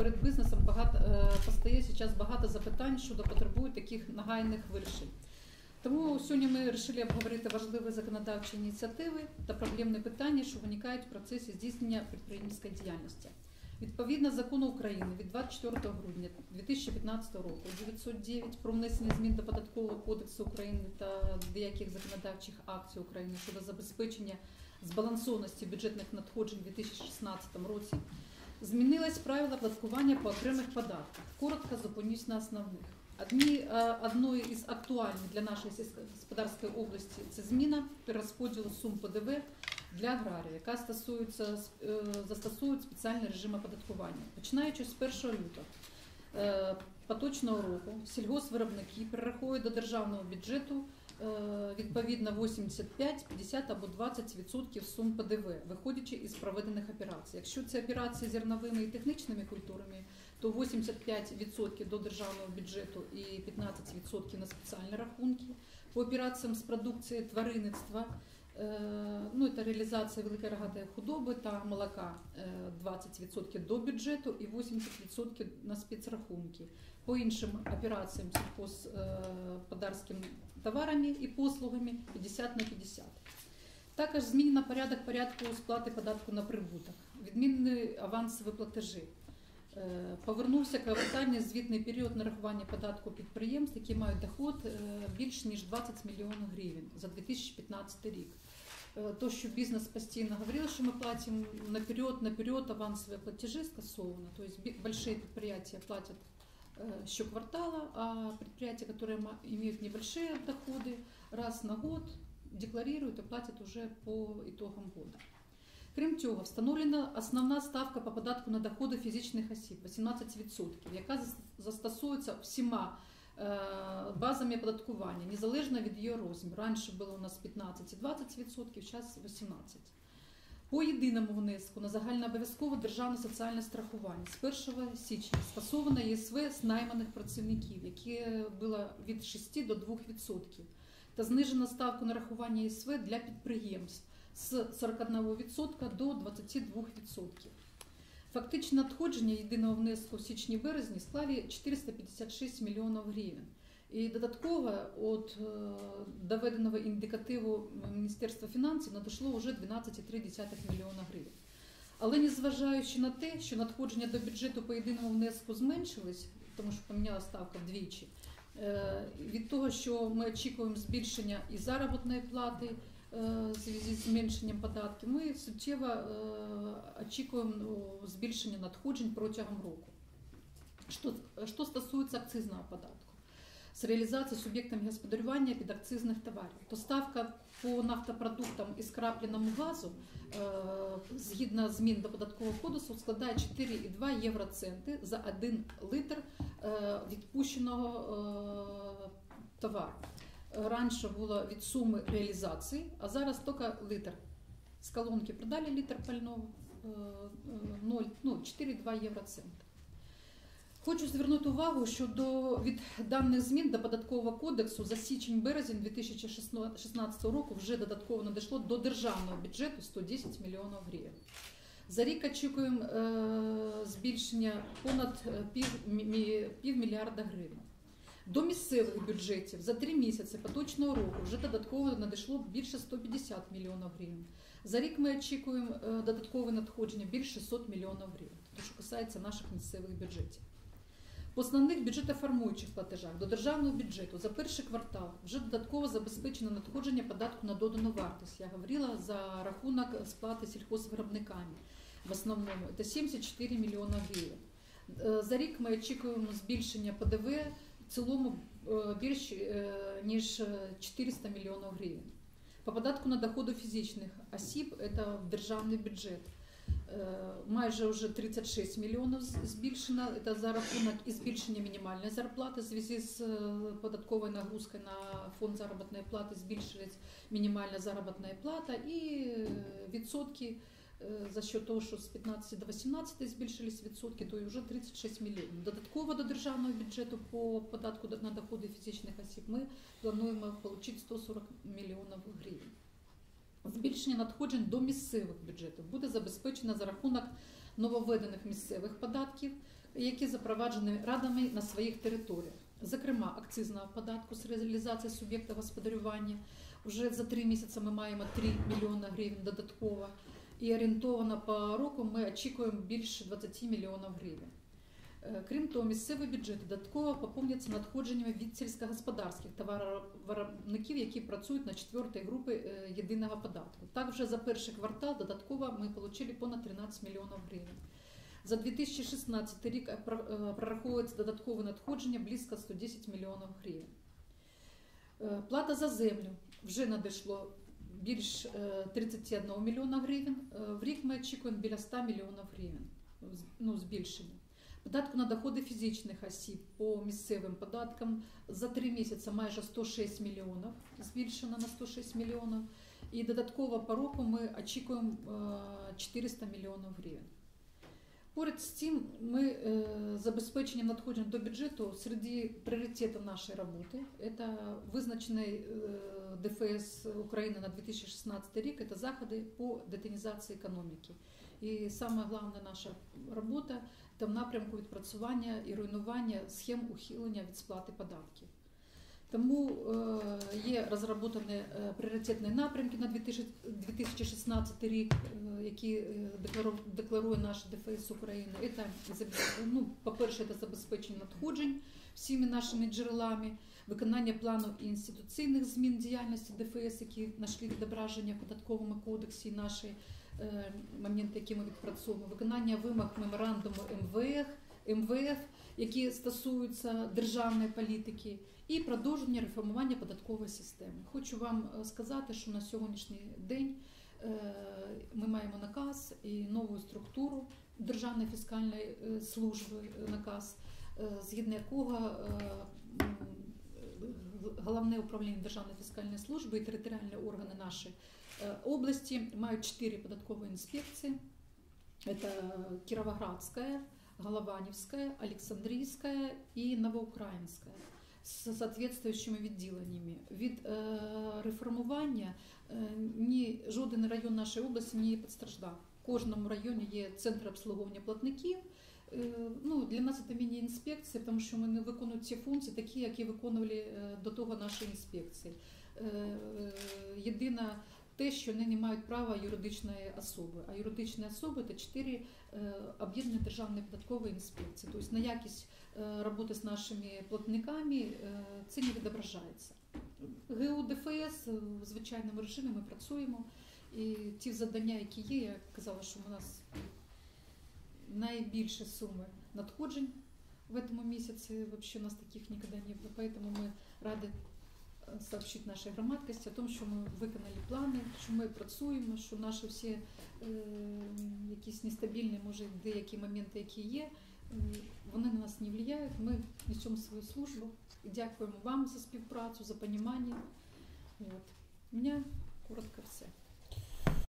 перед бізнесом багато е, постає зараз багато запитань щодо потребують таких нагайних вирішень. Тому сьогодні ми вирішили обговорити важливі законодавчі ініціативи та проблемні питання, що виникають в процесі здійснення підприємницької діяльності. Відповідно закону України від 24 грудня 2015 року 909 про внесення змін до податкового кодексу України та деяких законодавчих актів України щодо забезпечення збалансованості бюджетних надходжень у 2016 році змінились правила оподаткування по окремих податках. Коротко зупинюсь на основних. Одні, е, одною із актуальних для нашої сільськогосподарської області це зміна перерозподілу сум ПДВ для аграрії, яка стосується е, застосують спеціальний режим оподаткування. Починаючи з 1 лютого е, поточного року, сільгоспвиробники перераховують до державного бюджету е, відповідно 85, 50 або 20% сум ПДВ, виходячи із проведених операцій. Якщо це операції зерновими і технічними культурами, то 85% до державного бюджету і 15% на спеціальні рахунки. По операціям з продукції тваринництва, ну це реалізація великої рогатої худоби та молока е, 20% до бюджету і 80% на спецрахунки. По іншим операціям сільхозподарським товарами і послугами 50 на 50. Також змінено порядок порядку сплати податку на прибуток, відмінені авансові платежі. Е, Повернувся капітальний звітний період нарахування податку підприємств, які мають доход е, більш ніж 20 мільйонів гривень за 2015 рік. Е, То, що бізнес постійно говорив, що ми платимо наперед, наперед авансові платежі скасовано. Тобто бі- большие предприятия платят э, щоквартала, а предприятия, которые ма- имеют небольшие доходы, раз на год декларируют и платят уже по итогам года. Крім цього, встановлена основна ставка по податку на доходи фізичних осіб 18%, яка зас- застосується всіма е, базами оподаткування, незалежно від її розміру. Раніше було у нас 15 і 20%, зараз 18%. По єдиному внеску на загальнообов'язкове державне соціальне страхування з 1 січня скасовано ЄСВ з найманих працівників, яке було від 6 до 2%, та знижена ставку нарахування ЄСВ для підприємств з 41% до 22%. Фактичне надходження єдиного внеску в січні-березні склали 456 мільйонів гривень. І додатково від е, доведеного індикативу Міністерства фінансів надійшло вже 12,3 мільйона гривень. Але незважаючи на те, що надходження до бюджету по єдиному внеску зменшились, тому що поміняла ставка вдвічі, е, від того, що ми очікуємо збільшення і заробітної плати в зв'язку з зменшенням податків, ми суттєво е, очікуємо ну, збільшення надходжень протягом року. Що, що стосується акцизного податку з реалізації суб'єктами господарювання підакцизних товарів, то ставка по нафтопродуктам і скрапленому газу е, згідно змін до податкового кодексу складає 4,2 євроценти за 1 литр е, відпущеного е, товару. Раніше було від суми реалізації, а зараз тільки литр. З колонки продали литр пального е, е, 0, ну, 4,2 євроценти. Хочу звернути увагу, що до від даних змін до податкового кодексу за січень-березень 2016 року вже додатково надійшло до державного бюджету 110 мільйонів гривень. За рік очікуємо е, збільшення понад е, пів, мі- півмільярда гривень. До місцевих бюджетів за три місяці поточного року вже додатково надійшло більше 150 мільйонів гривень. За рік ми очікуємо е, додаткове надходження більше 600 мільйонів гривень, те, що касається наших місцевих бюджетів. По основних бюджетоформуючих платежах до державного бюджету за перший квартал вже додатково забезпечено надходження податку на додану вартість. Я говорила за рахунок сплати сільхозвиробниками. В основному це 74 мільйона гривень. Е, За рік ми очікуємо збільшення ПДВ цілому е, більш е, ніж е, 400 мільйонів гривень. По податку на доходи фізичних осіб це в державний бюджет. Е, Майже вже 36 мільйонів збільшено. Це за рахунок і збільшення мінімальної зарплати в зв'язку з е, податковою нагрузкою на фонд заробітної плати збільшилась мінімальна заробітна плата і е, відсотки е, за що того, що з 15 до 18 збільшились відсотки, то і вже 36 мільйонів. Додатково до державного бюджету по податку на доходи фізичних осіб ми плануємо отримати 140 мільйонів гривень. Збільшення надходжень до місцевих бюджетів буде забезпечено за рахунок нововведених місцевих податків, які запроваджені радами на своїх територіях. Зокрема, акцизного податку з реалізації суб'єкта господарювання. Вже за три місяці ми маємо 3 мільйони гривень додатково. І орієнтовано по року ми очікуємо більше 20 мільйонів гривень. Е, Крім того, місцевий бюджет додатково поповнюється надходженнями від сільськогосподарських товаровиробників, які працюють на четвертій групі е, єдиного податку. Так, вже за перший квартал додатково ми отримали понад 13 мільйонів гривень. За 2016 рік е, про- прораховується додаткове надходження близько 110 мільйонів гривень. Плата за землю вже надійшло більш е, 31 мільйона гривень. Е, В рік ми очікуємо біля 100 мільйонів гривень ну, збільшення. Податку на доходи фізичних осіб по місцевим податкам за три місяці майже 106 мільйонів, збільшено на 106 мільйонів. І додатково по року ми очікуємо е, 400 мільйонів гривень. Поряд з цим ми е, забезпеченням надходжень до бюджету серед пріоритетів нашої роботи це визначений е, ДФС України на 2016 рік. Це заходи по детінізації економіки. І саме головна наша робота це в напрямку відпрацювання і руйнування схем ухилення від сплати податків. Тому е, є розроблені е, пріоритетні напрямки на 2000 2016 рік, е, які декларує наш ДФС України. Це, ну, по-перше, це забезпечення надходжень всіми нашими джерелами, виконання плану інституційних змін діяльності ДФС, які знайшли відображення в податковому кодексі наші моменти, які ми відпрацьовуємо, виконання вимог меморандуму МВФ, МВФ, які стосуються державної політики, і продовження реформування податкової системи. Хочу вам е, сказати, що на сьогоднішній день е, ми маємо наказ і нову структуру Державної фіскальної е, служби наказ, згідно якого головне управління Державної фіскальної служби і територіальні органи нашої області мають чотири податкові інспекції. Это Кировоградская, Голованевская, Александрийская и Новоукраїнська з соответствующими відділеннями. Від е, реформування е, ні жоден район нашої області не постраждав. В кожному районі є центр обслуговування платників. Е, ну, для нас це міні-інспекція, тому що ми не виконуємо ці функції, такі, які виконували до того наші інспекції. Єдина те, що вони не мають права юридичної особи. А юридичні особи це чотири е, об'єднані державні податкові інспекції. Тобто на якість е, роботи з нашими платниками е, це не відображається. ГУ ДФС в звичайному режимі ми працюємо. І ті завдання, які є, я казала, що у нас найбільші суми надходжень в цьому місяці. Взагалі у нас таких ніколи не було. Поэтому ми раді сообщить нашій громадкости о том, що ми виконали плани, що ми працюємо, що наші всі е, якісь нестабільні, може, деякі моменти, які є, е, вони на нас не впливають. Ми несемо свою службу і дякуємо вам за співпрацю, за розуміння. От. У мене коротко все.